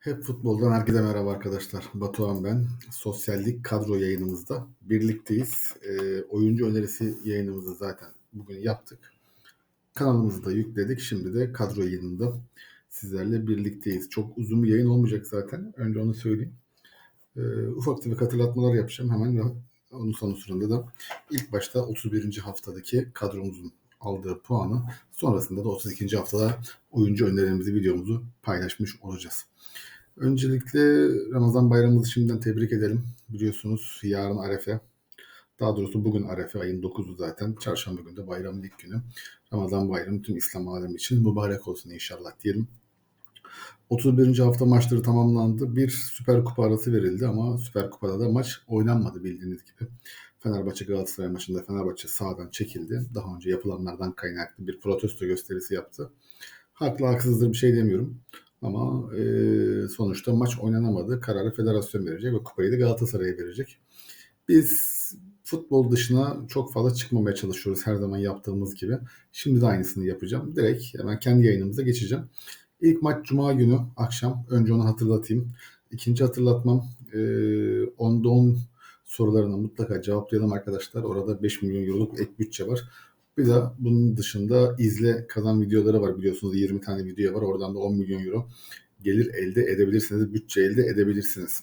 Hep futboldan herkese merhaba arkadaşlar. Batuhan ben. Sosyallik kadro yayınımızda birlikteyiz. E, oyuncu önerisi yayınımızı zaten bugün yaptık. Kanalımızı da yükledik. Şimdi de kadro yayınında sizlerle birlikteyiz. Çok uzun bir yayın olmayacak zaten. Önce onu söyleyeyim. E, ufak tefek hatırlatmalar yapacağım hemen ve onun sonrasında da ilk başta 31. haftadaki kadromuzun aldığı puanı sonrasında da 32. haftada oyuncu önerilerimizi videomuzu paylaşmış olacağız. Öncelikle Ramazan bayramımızı şimdiden tebrik edelim. Biliyorsunuz yarın Arefe. Daha doğrusu bugün Arefe ayın 9'u zaten. Çarşamba günü de bayramın ilk günü. Ramazan bayramı tüm İslam alemi için mübarek olsun inşallah diyelim. 31. hafta maçları tamamlandı. Bir Süper Kupa arası verildi ama Süper Kupa'da da maç oynanmadı bildiğiniz gibi. Fenerbahçe Galatasaray maçında Fenerbahçe sağdan çekildi. Daha önce yapılanlardan kaynaklı bir protesto gösterisi yaptı. Haklı haksızdır bir şey demiyorum. Ama e, sonuçta maç oynanamadı. Kararı federasyon verecek ve kupayı da Galatasaray'a verecek. Biz futbol dışına çok fazla çıkmamaya çalışıyoruz her zaman yaptığımız gibi. Şimdi de aynısını yapacağım. Direkt hemen kendi yayınımıza geçeceğim. İlk maç Cuma günü akşam. Önce onu hatırlatayım. İkinci hatırlatmam e, 10'da 10 sorularını mutlaka cevaplayalım arkadaşlar. Orada 5 milyon euroluk ek bütçe var. Bir de bunun dışında izle kazan videoları var biliyorsunuz 20 tane video var. Oradan da 10 milyon euro gelir elde edebilirsiniz, bütçe elde edebilirsiniz.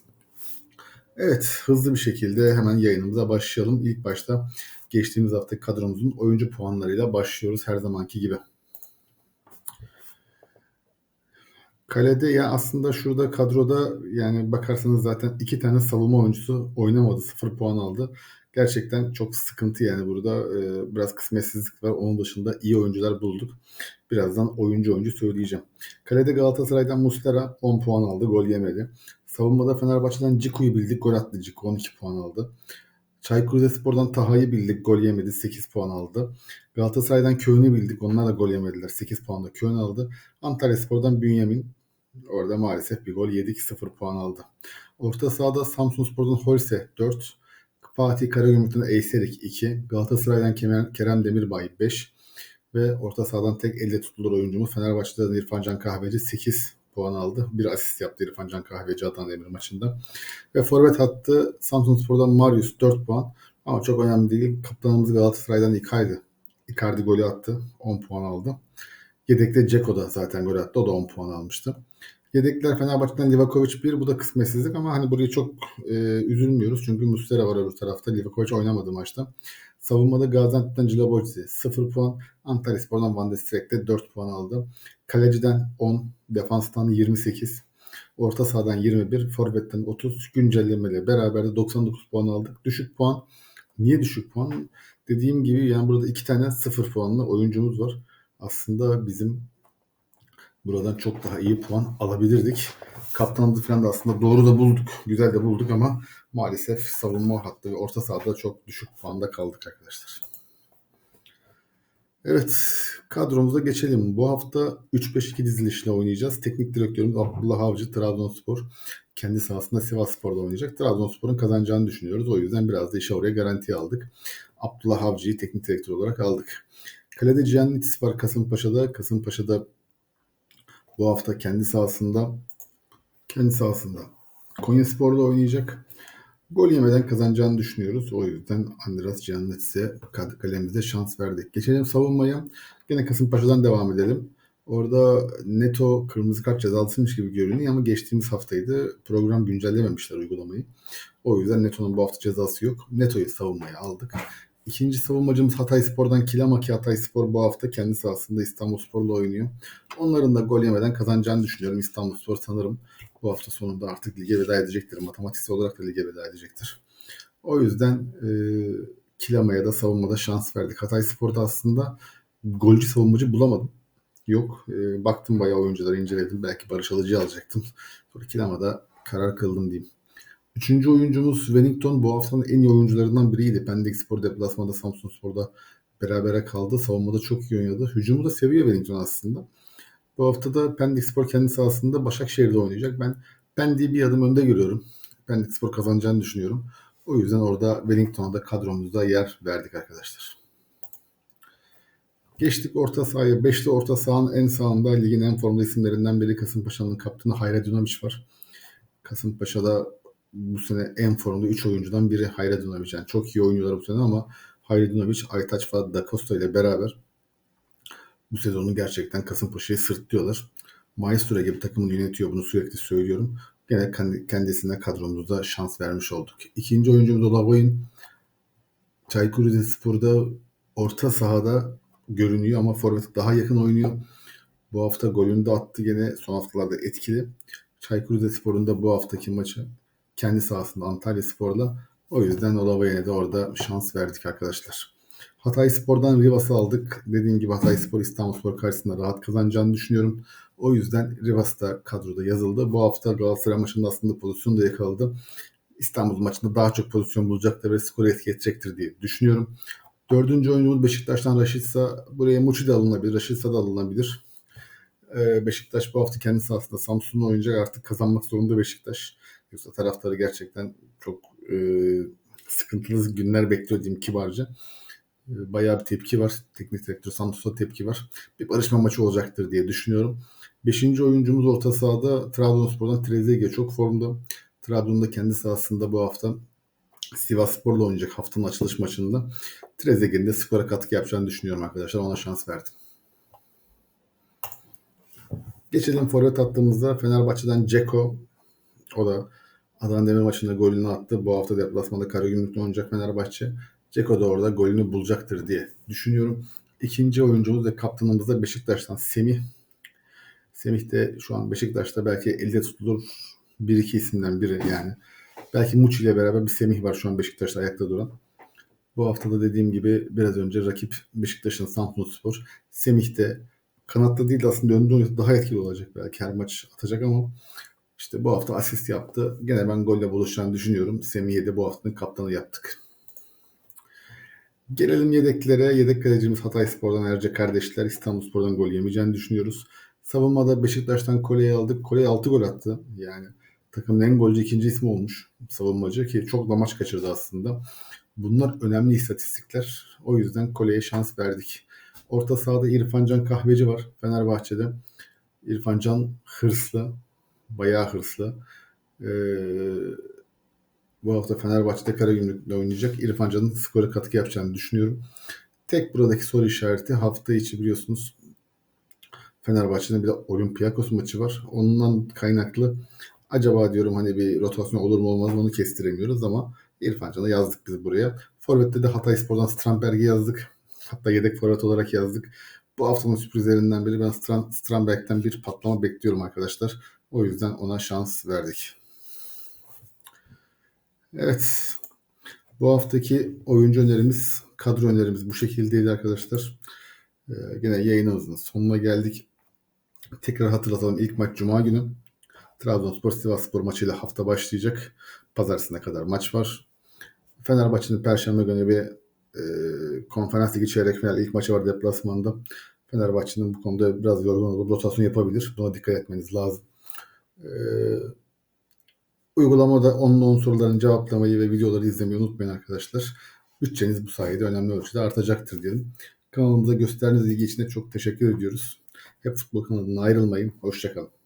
Evet hızlı bir şekilde hemen yayınımıza başlayalım. İlk başta geçtiğimiz hafta kadromuzun oyuncu puanlarıyla başlıyoruz her zamanki gibi. Kalede ya aslında şurada kadroda yani bakarsanız zaten iki tane savunma oyuncusu oynamadı. Sıfır puan aldı. Gerçekten çok sıkıntı yani burada. Ee, biraz kısmetsizlik var. Onun dışında iyi oyuncular bulduk. Birazdan oyuncu oyuncu söyleyeceğim. Kalede Galatasaray'dan Muslera 10 puan aldı. Gol yemedi. Savunmada Fenerbahçe'den Ciku'yu bildik. Gol attı Ciku 12 puan aldı. Çaykur Rizespor'dan Taha'yı bildik. Gol yemedi. 8 puan aldı. Galatasaray'dan Köyün'ü bildik. Onlar da gol yemediler. 8 puan da Köyün aldı. Antalya Spor'dan Bünyamin Orada maalesef bir gol yedik. 0 puan aldı. Orta sahada Samsun Spor'dan Holse 4. Fatih Karagümrük'ten Eyserik 2. Galatasaray'dan Kerem Demirbay 5. Ve orta sahadan tek elle tutulur oyuncumuz Fenerbahçe'den İrfan Can Kahveci 8 puan aldı. Bir asist yaptı İrfan Can Kahveci Adana Demir maçında. Ve forvet hattı Samsun Spor'dan Marius 4 puan. Ama çok önemli değil. Kaptanımız Galatasaray'dan Icardi. Icardi golü attı. 10 puan aldı. Yedekte Ceko da zaten gol attı. O da 10 puan almıştı. Yedekler Fenerbahçe'den Livakovic 1. Bu da kısmetsizlik ama hani burayı çok e, üzülmüyoruz. Çünkü Muslera var öbür tarafta. Livakovic oynamadı maçta. Savunmada Gaziantep'ten Cilaboci 0 puan. Antalya Spor'dan Van de Streek'te 4 puan aldı. Kaleciden 10. Defanstan 28. Orta sahadan 21. Forvet'ten 30. Güncellemeyle beraber de 99 puan aldık. Düşük puan. Niye düşük puan? Dediğim gibi yani burada iki tane 0 puanlı oyuncumuz var. Aslında bizim buradan çok daha iyi puan alabilirdik. Kaptanımızı falan da aslında doğru da bulduk. Güzel de bulduk ama maalesef savunma hattı ve orta sahada çok düşük puanda kaldık arkadaşlar. Evet kadromuza geçelim. Bu hafta 3-5-2 dizilişle oynayacağız. Teknik direktörümüz Abdullah Avcı Trabzonspor. Kendi sahasında Sivas Spor'da oynayacak. Trabzonspor'un kazanacağını düşünüyoruz. O yüzden biraz da işe oraya garantiye aldık. Abdullah Avcı'yı teknik direktör olarak aldık. Kalede Giannitis var Kasımpaşa'da. Kasımpaşa'da bu hafta kendi sahasında kendi sahasında Konya Spor'da oynayacak. Gol yemeden kazanacağını düşünüyoruz. O yüzden Andras Giannitis'e kalemimize şans verdik. Geçelim savunmaya. Gene Kasımpaşa'dan devam edelim. Orada Neto kırmızı kart cezalısıymış gibi görünüyor ama geçtiğimiz haftaydı. Program güncellememişler uygulamayı. O yüzden Neto'nun bu hafta cezası yok. Neto'yu savunmaya aldık. İkinci savunmacımız Hatay Spor'dan Kilamaki Hatay Spor bu hafta kendi sahasında İstanbul Spor'la oynuyor. Onların da gol yemeden kazanacağını düşünüyorum. İstanbul Spor sanırım bu hafta sonunda artık lige veda edecektir. Matematiksel olarak da lige veda edecektir. O yüzden e, Kilama'ya da savunmada şans verdik. Hatay Spor'da aslında golcü savunmacı bulamadım. Yok. E, baktım bayağı oyuncuları inceledim. Belki Barış Alıcı'yı alacaktım. Sonra Kilama'da karar kıldım diyeyim. Üçüncü oyuncumuz Wellington bu haftanın en iyi oyuncularından biriydi. Pendik Spor deplasmanda Samsun Spor'da berabere kaldı. Savunmada çok iyi oynadı. Hücumu da seviyor Wellington aslında. Bu hafta da Pendik Spor kendi sahasında Başakşehir'de oynayacak. Ben Pendik'i bir adım önde görüyorum. Pendik Spor kazanacağını düşünüyorum. O yüzden orada Wellington'a da kadromuzda yer verdik arkadaşlar. Geçtik orta sahaya. Beşli orta sahanın en sağında ligin en formda isimlerinden biri Kasımpaşa'nın kaptanı Hayredunovic var. Kasımpaşa'da bu sene en formda 3 oyuncudan biri Hayredunovic. Yani çok iyi oyuncular bu sene ama Hayredunovic, Aytaç ve Da Costa ile beraber bu sezonu gerçekten Kasımpaşa'yı sırtlıyorlar. Maestro gibi takımını yönetiyor bunu sürekli söylüyorum. Gene kendisine kadromuzda şans vermiş olduk. İkinci oyuncumuz Olavoy'un Çaykur Rizespor'da orta sahada görünüyor ama forvet daha yakın oynuyor. Bu hafta golünü de attı gene son haftalarda etkili. Çaykur Rizespor'un da bu haftaki maçı kendi sahasında Antalya Spor'la. O yüzden Olavoy'a de orada şans verdik arkadaşlar. Hatay Spor'dan Rivas'ı aldık. Dediğim gibi Hatay Spor İstanbul Spor karşısında rahat kazanacağını düşünüyorum. O yüzden Rivas da kadroda yazıldı. Bu hafta Galatasaray maçında aslında pozisyon da yakaladı. İstanbul maçında daha çok pozisyon bulacaktır ve skoru etki edecektir diye düşünüyorum. Dördüncü oyuncumuz Beşiktaş'tan Raşitsa. Buraya Muçi de alınabilir, Raşitsa da alınabilir. Ee, Beşiktaş bu hafta kendi sahasında Samsun'u oynayacak. Artık kazanmak zorunda Beşiktaş. Yoksa taraftarı gerçekten çok e, sıkıntılı günler bekliyor diyeyim kibarca. E, bayağı bir tepki var. Teknik direktör Santos'a tepki var. Bir barışma maçı olacaktır diye düşünüyorum. Beşinci oyuncumuz orta sahada Trabzonspor'dan Trezeguet çok formda. Trabzon'da kendi sahasında bu hafta Sivas Spor'la oynayacak haftanın açılış maçında. Trezeguet'in de skora katkı yapacağını düşünüyorum arkadaşlar. Ona şans verdim. Geçelim forvet attığımızda Fenerbahçe'den Ceko. O da Adana Demir maçında golünü attı. Bu hafta deplasmanda Karagümrük'le oynayacak Fenerbahçe. Ceko da orada golünü bulacaktır diye düşünüyorum. İkinci oyuncumuz ve kaptanımız da Beşiktaş'tan Semih. Semih de şu an Beşiktaş'ta belki elde tutulur bir iki isimden biri yani. Belki Muçi ile beraber bir Semih var şu an Beşiktaş'ta ayakta duran. Bu haftada dediğim gibi biraz önce rakip Beşiktaş'ın Spor. Semih de kanatta değil de aslında önde daha etkili olacak belki her maç atacak ama işte bu hafta asist yaptı. Gene ben golle buluşacağını düşünüyorum. Semih'e de bu haftanın kaptanı yaptık. Gelelim yedeklere. Yedek kalecimiz Hatay Spor'dan Erce kardeşler İstanbul Spor'dan gol yemeyeceğini düşünüyoruz. Savunmada Beşiktaş'tan Kole'yi aldık. Kole 6 gol attı. Yani takımın en golcü ikinci ismi olmuş savunmacı ki çok da maç kaçırdı aslında. Bunlar önemli istatistikler. O yüzden Kole'ye şans verdik. Orta sahada İrfancan Kahveci var Fenerbahçe'de. İrfancan hırslı. Bayağı hırslı. Ee, bu hafta Fenerbahçe'de Karagümrük'le oynayacak. İrfan Can'ın skora katkı yapacağını düşünüyorum. Tek buradaki soru işareti hafta içi biliyorsunuz Fenerbahçe'nin bir de Olympiakos maçı var. Ondan kaynaklı acaba diyorum hani bir rotasyon olur mu olmaz mı onu kestiremiyoruz ama İrfan Can'ı yazdık biz buraya. Forvet'te de Hatay Spor'dan Stramberg'i yazdık. Hatta yedek forvet olarak yazdık. Bu haftanın sürprizlerinden biri ben Stram, Stramberg'den bir patlama bekliyorum arkadaşlar. O yüzden ona şans verdik. Evet. Bu haftaki oyuncu önerimiz, kadro önerimiz bu şekildeydi arkadaşlar. Ee, gene yayınımızın sonuna geldik. Tekrar hatırlatalım. İlk maç Cuma günü. Trabzonspor Sivasspor maçıyla hafta başlayacak. Pazartesine kadar maç var. Fenerbahçe'nin Perşembe günü bir e, konferans ligi çeyrek final ilk maçı var deplasmanda. Fenerbahçe'nin bu konuda biraz yorgun olup rotasyon yapabilir. Buna dikkat etmeniz lazım. E, uygulamada onun 10 soruların cevaplamayı ve videoları izlemeyi unutmayın arkadaşlar. Bütçeniz bu sayede önemli ölçüde artacaktır diyelim. Kanalımıza gösterdiğiniz ilgi için de çok teşekkür ediyoruz. Hep futbol kanalından ayrılmayın. Hoşçakalın.